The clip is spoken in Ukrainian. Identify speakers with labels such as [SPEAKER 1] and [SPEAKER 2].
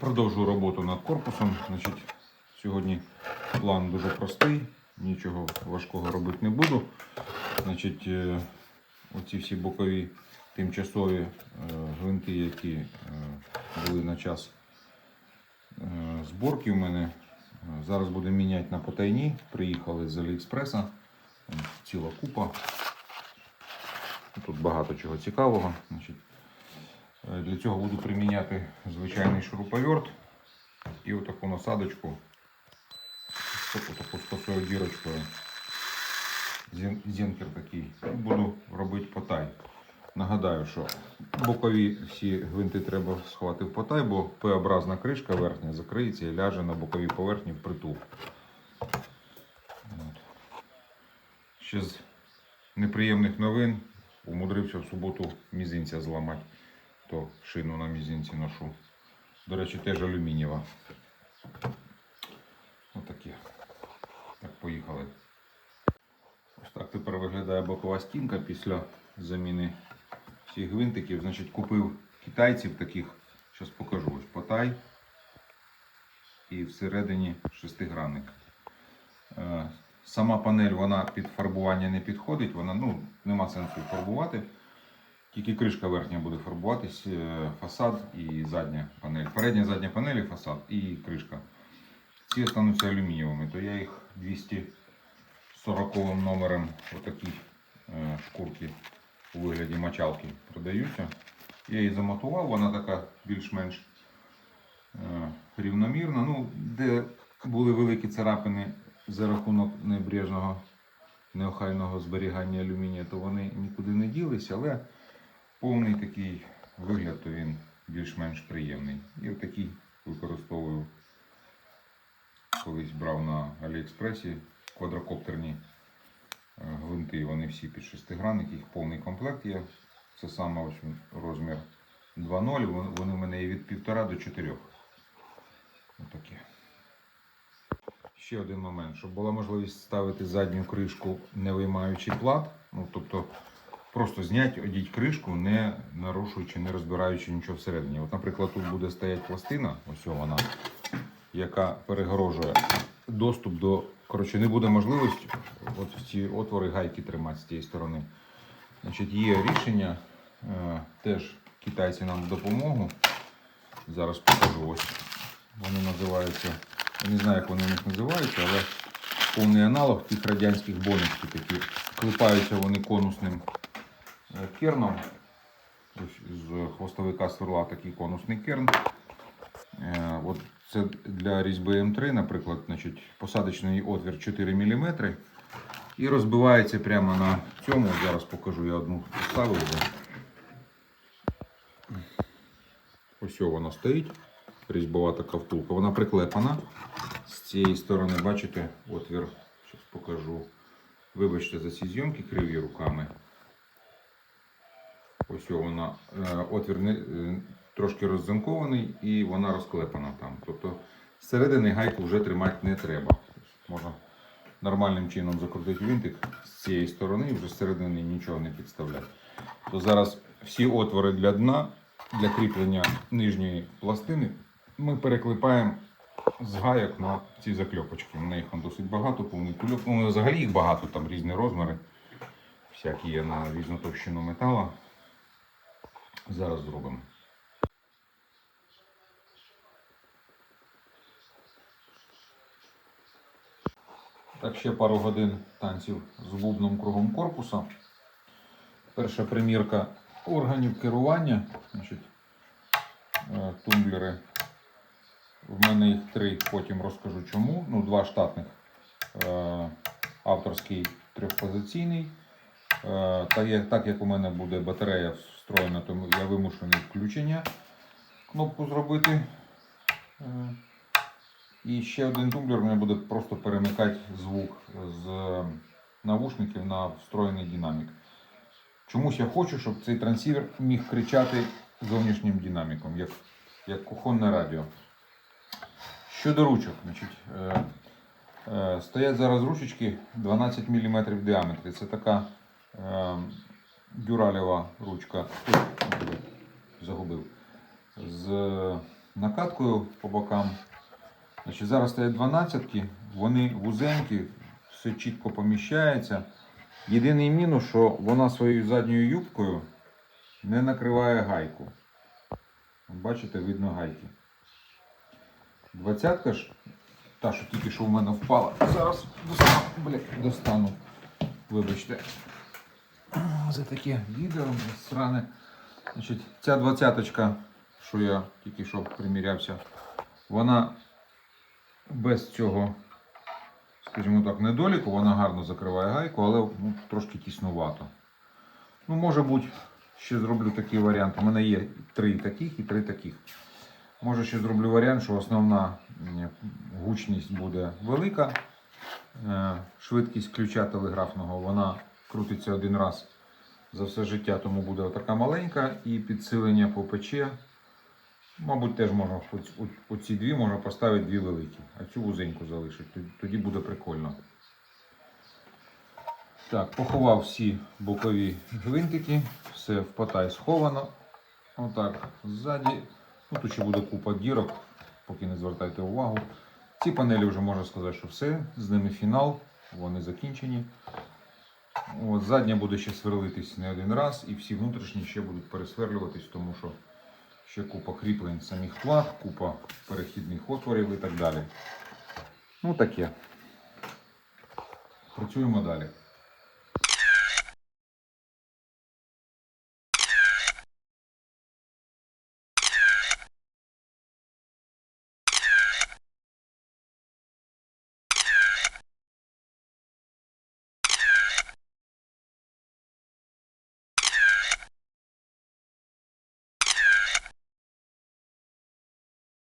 [SPEAKER 1] Продовжую роботу над корпусом. Значить, сьогодні план дуже простий, нічого важкого робити не буду. Значить, е, оці всі бокові тимчасові е, гвинти, які е, були на час зборки у мене. Зараз будемо міняти на потайні. Приїхали з Аліекспреса. Ціла купа. Тут багато чого цікавого. Значить, Для цього буду приміняти звичайний шуруповерт і отаку насадочку таку з дірочкою. Зенкер такий. Буду робити потай. Нагадаю, що бокові всі гвинти треба сховати в потай, бо П-образна кришка верхня закриється і ляже на боковій поверхні впритул. От. Ще з неприємних новин умудрився в суботу мізинця зламати то шину на мізинці ношу. До речі, теж алюмінієва. Отакі. Так, поїхали. Ось так тепер виглядає бокова стінка після заміни всіх гвинтиків. Значить, купив китайців таких, зараз покажу. Ось потай і всередині шестигранник. Е, Сама панель вона під фарбування не підходить, вона ну, нема сенсу фарбувати. Тільки кришка верхня буде фарбуватись, е, фасад і задня панель. Передня задня панель, фасад і кришка. Ці остануться алюмінієвими, то я їх 240 номером отакі е, шкурки у вигляді мочалки продаються. Я її замотував, вона така більш-менш е, рівномірна. Ну, де були великі царапини за рахунок небрежного, неохайного зберігання алюмінія, то вони нікуди не ділися, але повний такий вигляд, то він більш-менш приємний. І отакий використовую. Колись брав на Аліекспресі квадрокоптерні е, гвинти, вони всі під шестигранник, їх повний комплект є. Це саме ось розмір 2.0, вони- в мене є від 1,5 до 4. Отакі. Ще один момент, щоб була можливість ставити задню кришку, не виймаючи плат. Ну, тобто просто зняти, одіть кришку, не нарушуючи, не розбираючи нічого всередині. От, наприклад, тут буде стояти пластина, ось вона, яка перегорожує доступ до. Коротше, не буде можливості от в ці отвори гайки тримати з цієї сторони. Значить, є рішення, е, теж китайці нам допомогу. Зараз покажу. Ось вони називаються. Я не знаю, як вони у них називаються, але повний аналог тих радянських боночки такі. Клепаються вони конусним керном. Ось з хвостовика сверла такий конусний керн. Е, От це для різьби М3, наприклад, значить, посадочний отвір 4 мм. І розбивається прямо на цьому. Зараз покажу, я одну поставив. Ось вона стоїть. Різьбова така втулка. Вона приклепана. З цієї сторони, бачите, отвір. Зараз покажу. Вибачте за ці зйомки криві руками. Ось вона. Е, Отвір е, трошки роззамкований і вона розклепана там. Тобто зсередини гайку вже тримати не треба. Можна нормальним чином закрутити винтик з цієї сторони і вже зсередини нічого не підставляти. То зараз всі отвори для дна, для кріплення нижньої пластини ми переклепаємо з гайок на ці закльопочки. Їх там досить багато, повний кульок. Ну, взагалі їх багато, там різні розміри. Всякі є на різну товщину метала. Зараз зробимо. Так, ще пару годин танців з бубном кругом корпуса. Перша примірка органів керування. Значить, е, тумблери. В мене їх три, потім розкажу чому. Ну, два штатних. Е, Авторський трьохпозиційний. Е, Та як, так як у мене буде батарея встроєна, то я вимушений включення кнопку зробити. Е, І ще один тумблер мене буде просто перемикати звук з навушників на встроєний динамік. Чомусь я хочу, щоб цей трансівер міг кричати зовнішнім динаміком, як, як кухонне радіо. Щодо ручок, значить, е, стоять зараз ручечки 12 мм в діаметрі. Це така е, дюралєва ручка. Загубив. З накаткою по бокам. Значить, зараз стоять 12 вони вузенькі, все чітко поміщається. Єдиний мінус, що вона своєю задньою юбкою не накриває гайку. Бачите, видно гайки. Двадцятка ж, та, що тільки що в мене впала. Зараз достану, блядь, достану. Вибачте. За таке відео сране. Значить, ця двадцяточка, що я тільки що примірявся, вона без цього, скажімо так, недоліку, вона гарно закриває гайку, але ну, трошки тіснувато. Ну, може бути, ще зроблю такий варіант. У мене є три таких і три таких. Може ще зроблю варіант, що основна гучність буде велика. Е, Швидкість ключа телеграфного вона крутиться один раз за все життя, тому буде така маленька. І підсилення по пече. Мабуть, теж можна оці дві можна поставити дві великі, а цю вузеньку залишити. Тоді- буде прикольно. Так, поховав всі бокові гвинтики, все в потай сховано. Отак, ззаді. Ну, тут ще буде купа дірок, поки не звертайте увагу. Ці панелі вже можна сказати, що все, з ними фінал, вони закінчені. От, задня буде ще сверлитись не один раз, і всі внутрішні ще будуть пересверлюватись, тому що ще купа кріплень самих плат, купа перехідних отворів і так далі. Ну таке. Працюємо далі.